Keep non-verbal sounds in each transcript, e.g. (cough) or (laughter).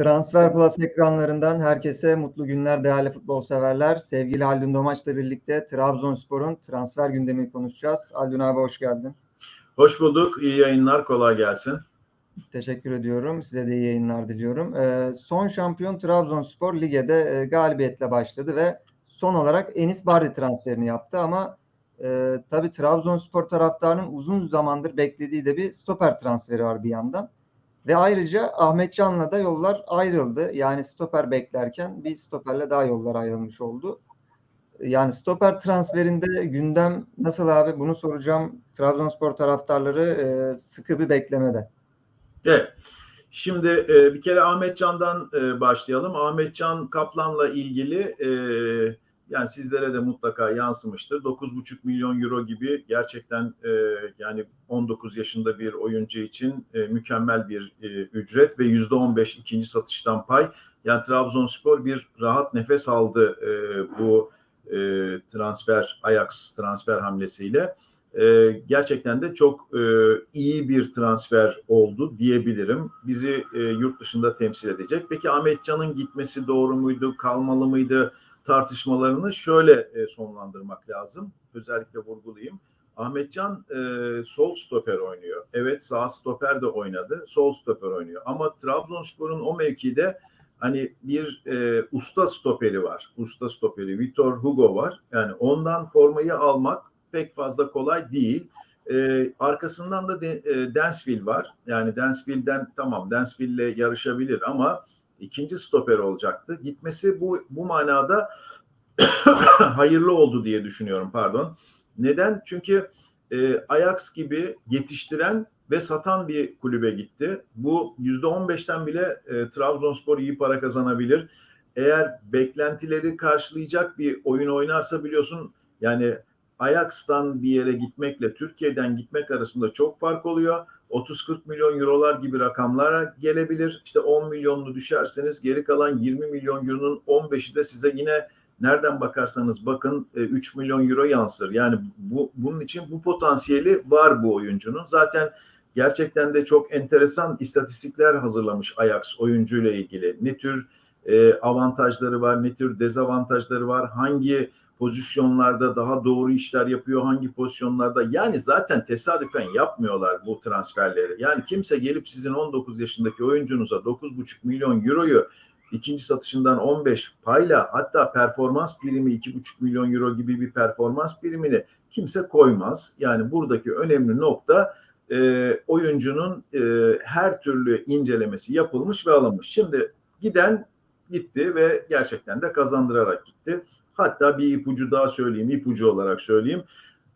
Transfer Plus ekranlarından herkese mutlu günler değerli futbol severler. Sevgili Haldun Domaç'la birlikte Trabzonspor'un transfer gündemini konuşacağız. Haldun abi hoş geldin. Hoş bulduk. İyi yayınlar. Kolay gelsin. Teşekkür ediyorum. Size de iyi yayınlar diliyorum. Ee, son şampiyon Trabzonspor ligede e, galibiyetle başladı ve son olarak Enis Bardi transferini yaptı ama e, tabii Trabzonspor taraftarının uzun zamandır beklediği de bir stoper transferi var bir yandan. Ve ayrıca Ahmet Can'la da yollar ayrıldı. Yani stoper beklerken bir stoperle daha yollar ayrılmış oldu. Yani stoper transferinde gündem nasıl abi bunu soracağım. Trabzonspor taraftarları e, sıkı bir beklemede. Evet. Şimdi e, bir kere Ahmet Can'dan e, başlayalım. Ahmet Can Kaplan'la ilgili e, yani sizlere de mutlaka yansımıştır. 9,5 milyon euro gibi gerçekten e, yani 19 yaşında bir oyuncu için e, mükemmel bir e, ücret ve %15 ikinci satıştan pay. Yani Trabzonspor bir rahat nefes aldı e, bu e, transfer Ajax transfer hamlesiyle. E, gerçekten de çok e, iyi bir transfer oldu diyebilirim. Bizi e, yurt dışında temsil edecek. Peki Ahmet Can'ın gitmesi doğru muydu, kalmalı mıydı? Tartışmalarını şöyle e, sonlandırmak lazım. Özellikle vurgulayayım. Ahmetcan e, sol stoper oynuyor. Evet sağ stoper de oynadı. Sol stoper oynuyor. Ama Trabzonspor'un o mevkide hani bir e, usta stoperi var. Usta stoperi Vitor Hugo var. Yani ondan formayı almak pek fazla kolay değil. E, arkasından da de, e, Dansville var. Yani Dansville'den tamam Dansville'le yarışabilir ama ikinci stoper olacaktı. Gitmesi bu bu manada (coughs) hayırlı oldu diye düşünüyorum pardon. Neden? Çünkü e, Ajax gibi yetiştiren ve satan bir kulübe gitti. Bu yüzde on beşten bile e, Trabzonspor iyi para kazanabilir. Eğer beklentileri karşılayacak bir oyun oynarsa biliyorsun yani Ajax'tan bir yere gitmekle Türkiye'den gitmek arasında çok fark oluyor. 30-40 milyon eurolar gibi rakamlara gelebilir. İşte 10 milyonlu düşerseniz geri kalan 20 milyon euronun 15'i de size yine nereden bakarsanız bakın 3 milyon euro yansır. Yani bu bunun için bu potansiyeli var bu oyuncunun. Zaten gerçekten de çok enteresan istatistikler hazırlamış Ajax oyuncuyla ilgili. Ne tür e, avantajları var, ne tür dezavantajları var, hangi pozisyonlarda daha doğru işler yapıyor, hangi pozisyonlarda yani zaten tesadüfen yapmıyorlar bu transferleri. Yani kimse gelip sizin 19 yaşındaki oyuncunuza 9,5 milyon euroyu ikinci satışından 15 payla hatta performans birimi 2,5 milyon euro gibi bir performans birimini kimse koymaz. Yani buradaki önemli nokta e, oyuncunun e, her türlü incelemesi yapılmış ve alınmış. Şimdi giden gitti ve gerçekten de kazandırarak gitti. Hatta bir ipucu daha söyleyeyim, ipucu olarak söyleyeyim.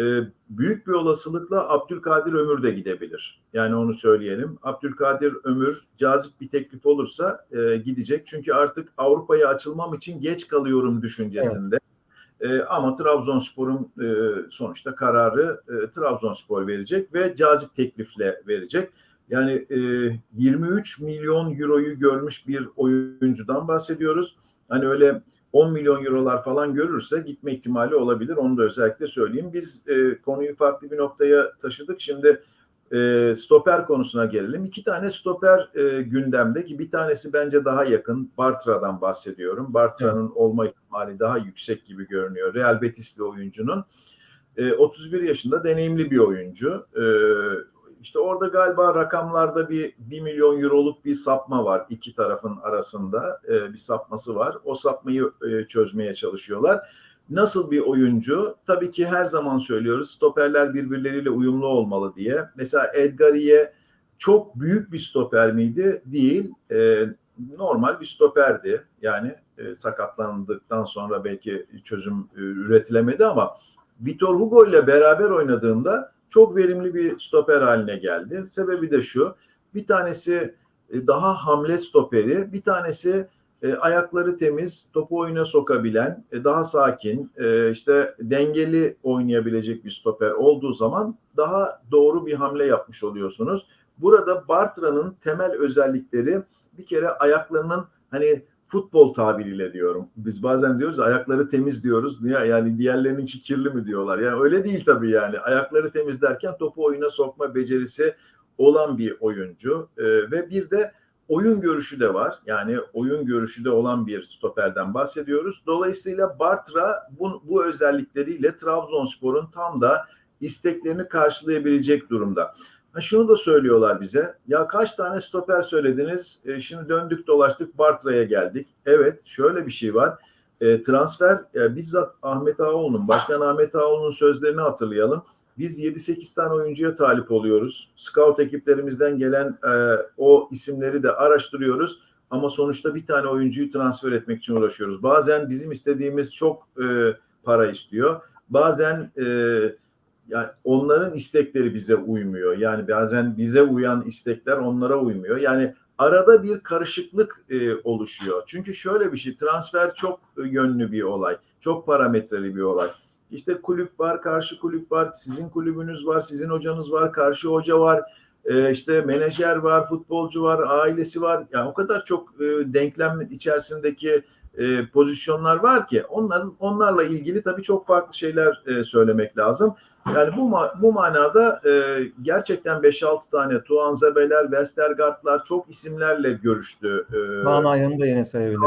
Ee, büyük bir olasılıkla Abdülkadir Ömür de gidebilir. Yani onu söyleyelim. Abdülkadir Ömür cazip bir teklif olursa e, gidecek. Çünkü artık Avrupa'ya açılmam için geç kalıyorum düşüncesinde. Evet. E, ama Trabzonspor'un e, sonuçta kararı e, Trabzonspor verecek ve cazip teklifle verecek. Yani e, 23 milyon euroyu görmüş bir oyuncudan bahsediyoruz. Hani öyle 10 milyon eurolar falan görürse gitme ihtimali olabilir. Onu da özellikle söyleyeyim. Biz e, konuyu farklı bir noktaya taşıdık. Şimdi e, stoper konusuna gelelim. İki tane stoper e, gündemde ki bir tanesi bence daha yakın. Bartra'dan bahsediyorum. Bartra'nın evet. olma ihtimali daha yüksek gibi görünüyor. Real Betis'li oyuncunun. E, 31 yaşında deneyimli bir oyuncu. E, işte orada galiba rakamlarda bir 1 milyon euroluk bir sapma var iki tarafın arasında e, bir sapması var. O sapmayı e, çözmeye çalışıyorlar. Nasıl bir oyuncu? Tabii ki her zaman söylüyoruz stoperler birbirleriyle uyumlu olmalı diye. Mesela Edgariye çok büyük bir stoper miydi? Değil. E, normal bir stoperdi. Yani e, sakatlandıktan sonra belki çözüm e, üretilemedi ama Vitor Hugo ile beraber oynadığında çok verimli bir stoper haline geldi. Sebebi de şu. Bir tanesi daha hamle stoperi, bir tanesi ayakları temiz, topu oyuna sokabilen, daha sakin, işte dengeli oynayabilecek bir stoper olduğu zaman daha doğru bir hamle yapmış oluyorsunuz. Burada Bartra'nın temel özellikleri bir kere ayaklarının hani futbol tabiriyle diyorum. Biz bazen diyoruz ayakları temiz diyoruz. Niye? Yani diğerlerinin içi kirli mi diyorlar. Yani öyle değil tabii yani. Ayakları temiz derken topu oyuna sokma becerisi olan bir oyuncu. Ee, ve bir de oyun görüşü de var. Yani oyun görüşü de olan bir stoperden bahsediyoruz. Dolayısıyla Bartra bu, bu özellikleriyle Trabzonspor'un tam da isteklerini karşılayabilecek durumda. Ha şunu da söylüyorlar bize. Ya kaç tane stoper söylediniz? E, şimdi döndük dolaştık Bartra'ya geldik. Evet şöyle bir şey var. E, transfer e, bizzat Ahmet Ağaoğlu'nun, Başkan Ahmet Ağaoğlu'nun sözlerini hatırlayalım. Biz 7-8 tane oyuncuya talip oluyoruz. Scout ekiplerimizden gelen e, o isimleri de araştırıyoruz. Ama sonuçta bir tane oyuncuyu transfer etmek için uğraşıyoruz. Bazen bizim istediğimiz çok e, para istiyor. Bazen e, yani onların istekleri bize uymuyor. Yani bazen bize uyan istekler onlara uymuyor. Yani arada bir karışıklık e, oluşuyor. Çünkü şöyle bir şey transfer çok yönlü bir olay. Çok parametreli bir olay. İşte kulüp var, karşı kulüp var, sizin kulübünüz var, sizin hocanız var, karşı hoca var, e, işte menajer var, futbolcu var, ailesi var. Yani o kadar çok e, denklem içerisindeki e, pozisyonlar var ki onların onlarla ilgili tabii çok farklı şeyler e, söylemek lazım. Yani bu ma- bu manada e, gerçekten 5-6 tane Tuan Zebeler, Westergaard'lar çok isimlerle görüştü. E, Kaan Ayhan'ı da yine sayabiliriz.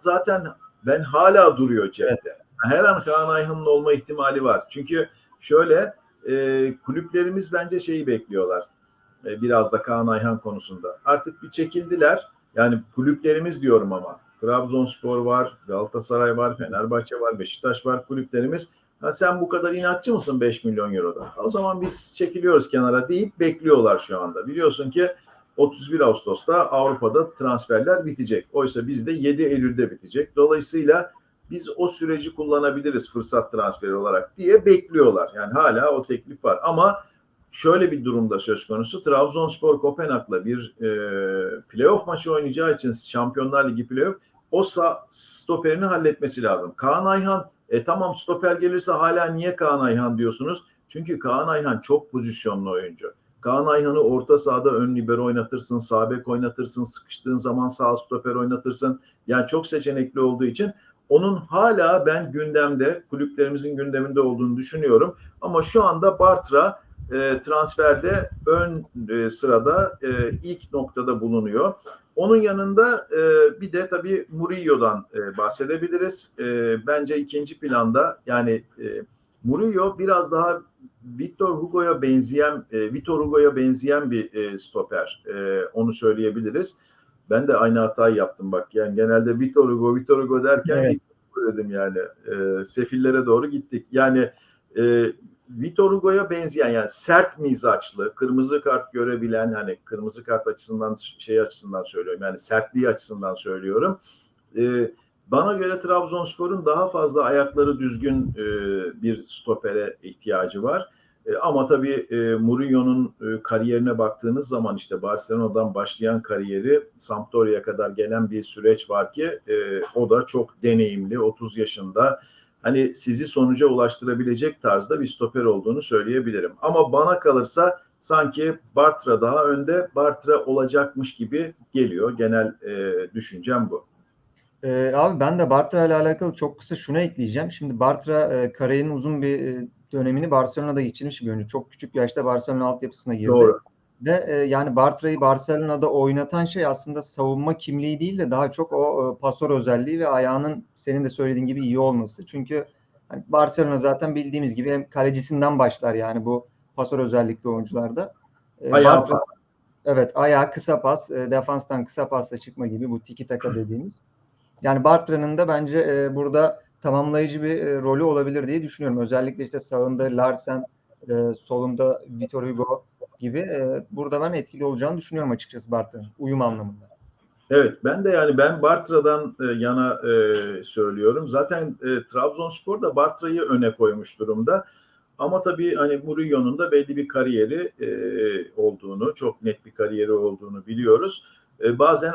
zaten ben hala duruyor cepte. Her an Kaan Ayhan'ın olma ihtimali var. Çünkü şöyle e, kulüplerimiz bence şeyi bekliyorlar. E, biraz da Kaan Ayhan konusunda. Artık bir çekildiler. Yani kulüplerimiz diyorum ama. Trabzonspor var, Galatasaray var, Fenerbahçe var, Beşiktaş var kulüplerimiz. Ha sen bu kadar inatçı mısın 5 milyon euroda? O zaman biz çekiliyoruz kenara deyip bekliyorlar şu anda. Biliyorsun ki 31 Ağustos'ta Avrupa'da transferler bitecek. Oysa bizde 7 Eylül'de bitecek. Dolayısıyla biz o süreci kullanabiliriz fırsat transferi olarak diye bekliyorlar. Yani hala o teklif var. Ama şöyle bir durumda söz konusu. Trabzonspor Kopenhag'la bir e, playoff maçı oynayacağı için Şampiyonlar Ligi playoff o stoperini halletmesi lazım. Kaan Ayhan e tamam stoper gelirse hala niye Kaan Ayhan diyorsunuz? Çünkü Kaan Ayhan çok pozisyonlu oyuncu. Kaan Ayhan'ı orta sahada ön libero oynatırsın, sağ bek oynatırsın, sıkıştığın zaman sağ stoper oynatırsın. Yani çok seçenekli olduğu için onun hala ben gündemde, kulüplerimizin gündeminde olduğunu düşünüyorum. Ama şu anda Bartra e, transferde ön e, sırada e, ilk noktada bulunuyor. Onun yanında e, bir de tabii Murillo'dan e, bahsedebiliriz. E, bence ikinci planda yani e, Murillo biraz daha Victor Hugo'ya benzeyen e, Victor Hugo'ya benzeyen bir e, stoper. E, onu söyleyebiliriz. Ben de aynı hatayı yaptım bak. Yani genelde Victor Hugo, Victor Hugo derken evet. Victor dedim yani. E, sefillere doğru gittik. Yani e, Vitor Hugo'ya benzeyen yani sert mizaçlı, kırmızı kart görebilen hani kırmızı kart açısından şey açısından söylüyorum yani sertliği açısından söylüyorum. Ee, bana göre Trabzonspor'un daha fazla ayakları düzgün e, bir stopere ihtiyacı var. E, ama tabii e, Mourinho'nun e, kariyerine baktığınız zaman işte Barcelona'dan başlayan kariyeri Sampdoria'ya kadar gelen bir süreç var ki e, o da çok deneyimli, 30 yaşında hani sizi sonuca ulaştırabilecek tarzda bir stoper olduğunu söyleyebilirim. Ama bana kalırsa sanki Bartra daha önde, Bartra olacakmış gibi geliyor. Genel e, düşüncem bu. Ee, abi ben de Bartra ile alakalı çok kısa şunu ekleyeceğim. Şimdi Bartra e, kariyerinin uzun bir e, dönemini Barcelona'da geçirmiş bir oyuncu. Çok küçük yaşta Barcelona altyapısına girdi. Doğru. Ve e, yani Bartra'yı Barcelona'da oynatan şey aslında savunma kimliği değil de daha çok o e, pasör özelliği ve ayağının senin de söylediğin gibi iyi olması. Çünkü hani Barcelona zaten bildiğimiz gibi hem kalecisinden başlar yani bu pasör özellikli oyuncularda. E, ayağı Bartra, pas. Evet ayağı kısa pas, e, defanstan kısa pasla çıkma gibi bu tiki taka dediğimiz. Yani Bartra'nın da bence e, burada tamamlayıcı bir e, rolü olabilir diye düşünüyorum. Özellikle işte sağında Larsen, e, solunda Vitor Hugo gibi e, burada ben etkili olacağını düşünüyorum açıkçası Bartra'nın uyum anlamında. Evet ben de yani ben Bartra'dan e, yana e, söylüyorum. Zaten e, Trabzonspor da Bartra'yı öne koymuş durumda. Ama tabii hani Mourinho'nun da belli bir kariyeri e, olduğunu, çok net bir kariyeri olduğunu biliyoruz. E, bazen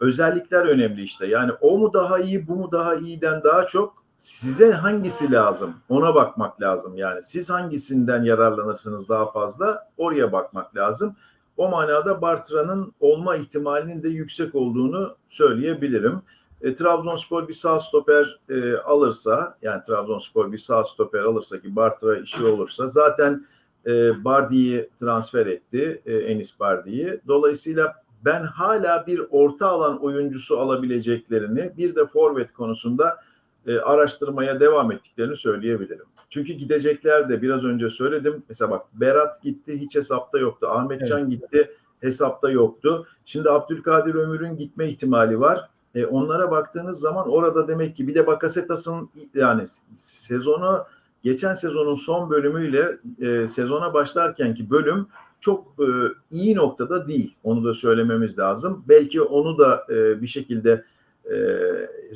özellikler önemli işte. Yani o mu daha iyi, bu mu daha iyiden daha çok size hangisi lazım? Ona bakmak lazım. Yani siz hangisinden yararlanırsınız daha fazla? Oraya bakmak lazım. O manada Bartra'nın olma ihtimalinin de yüksek olduğunu söyleyebilirim. E, Trabzonspor bir sağ stoper e, alırsa, yani Trabzonspor bir sağ stoper alırsa ki Bartra işi olursa zaten e, Bardi'yi transfer etti, e, Enis Bardi'yi. Dolayısıyla ben hala bir orta alan oyuncusu alabileceklerini bir de forvet konusunda e, araştırmaya devam ettiklerini söyleyebilirim. Çünkü gidecekler de biraz önce söyledim. Mesela bak Berat gitti hiç hesapta yoktu. Ahmetcan gitti hesapta yoktu. Şimdi Abdülkadir Ömür'ün gitme ihtimali var. E, onlara baktığınız zaman orada demek ki bir de Bakasetas'ın yani sezonu geçen sezonun son bölümüyle e, sezona başlarkenki bölüm çok e, iyi noktada değil. Onu da söylememiz lazım. Belki onu da e, bir şekilde e,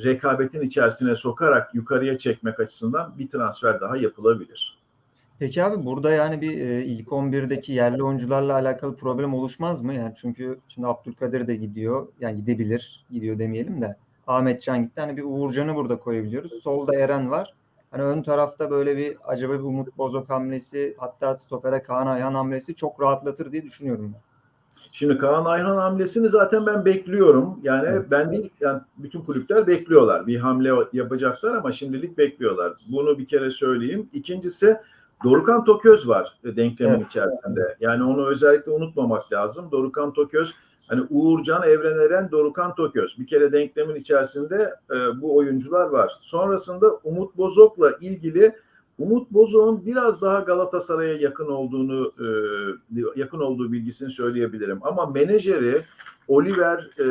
rekabetin içerisine sokarak yukarıya çekmek açısından bir transfer daha yapılabilir. Peki abi burada yani bir e, ilk 11'deki yerli oyuncularla alakalı problem oluşmaz mı? Yani çünkü şimdi Abdülkadir de gidiyor. Yani gidebilir. Gidiyor demeyelim de. Ahmet Can gitti. Hani bir Uğurcan'ı burada koyabiliyoruz. Solda Eren var. Hani ön tarafta böyle bir acaba bir Umut Bozok hamlesi hatta stopere Kaan Ayhan hamlesi çok rahatlatır diye düşünüyorum ben. Şimdi Kaan Ayhan hamlesini zaten ben bekliyorum. Yani Evet. ben değil, yani bütün kulüpler bekliyorlar. Bir hamle yapacaklar ama şimdilik bekliyorlar. Bunu bir kere söyleyeyim. İkincisi Dorukan Toköz var e, denklemin Evet. içerisinde. Yani onu özellikle unutmamak lazım. Dorukan Toköz hani Uğurcan, Evren Eren, Dorukan Toköz. Bir kere denklemin içerisinde e, bu oyuncular var. Sonrasında Umut Bozok'la ilgili Umut Bozok'un biraz daha Galatasaray'a yakın olduğunu e, yakın olduğu bilgisini söyleyebilirim. Ama menajeri Oliver e,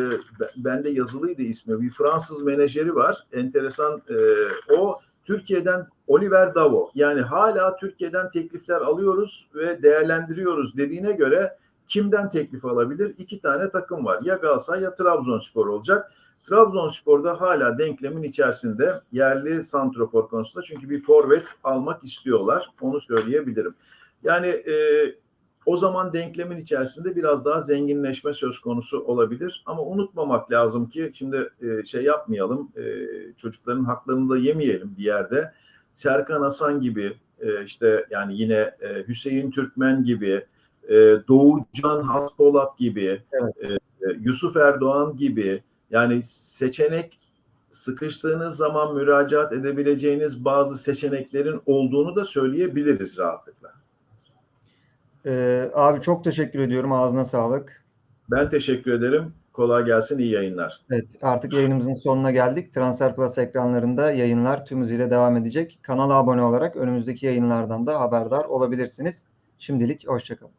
bende yazılıydı ismi. Bir Fransız menajeri var. Enteresan e, o Türkiye'den Oliver Davo. Yani hala Türkiye'den teklifler alıyoruz ve değerlendiriyoruz dediğine göre kimden teklif alabilir? İki tane takım var. Ya Galatasaray ya Trabzonspor olacak. Trabzonspor'da hala denklemin içerisinde yerli santrofor konusunda çünkü bir forvet almak istiyorlar. Onu söyleyebilirim. Yani e, o zaman denklemin içerisinde biraz daha zenginleşme söz konusu olabilir. Ama unutmamak lazım ki şimdi e, şey yapmayalım, e, çocukların haklarını da yemeyelim bir yerde. Serkan Hasan gibi, e, işte yani yine e, Hüseyin Türkmen gibi, e, Doğucan Haspolat gibi, Evet. e, e, Yusuf Erdoğan gibi yani seçenek sıkıştığınız zaman müracaat edebileceğiniz bazı seçeneklerin olduğunu da söyleyebiliriz rahatlıkla. Ee, abi çok teşekkür ediyorum. Ağzına sağlık. Ben teşekkür ederim. Kolay gelsin, iyi yayınlar. Evet, artık yayınımızın sonuna geldik. Transfer Plus ekranlarında yayınlar tüm hızıyla devam edecek. Kanala abone olarak önümüzdeki yayınlardan da haberdar olabilirsiniz. Şimdilik hoşçakalın.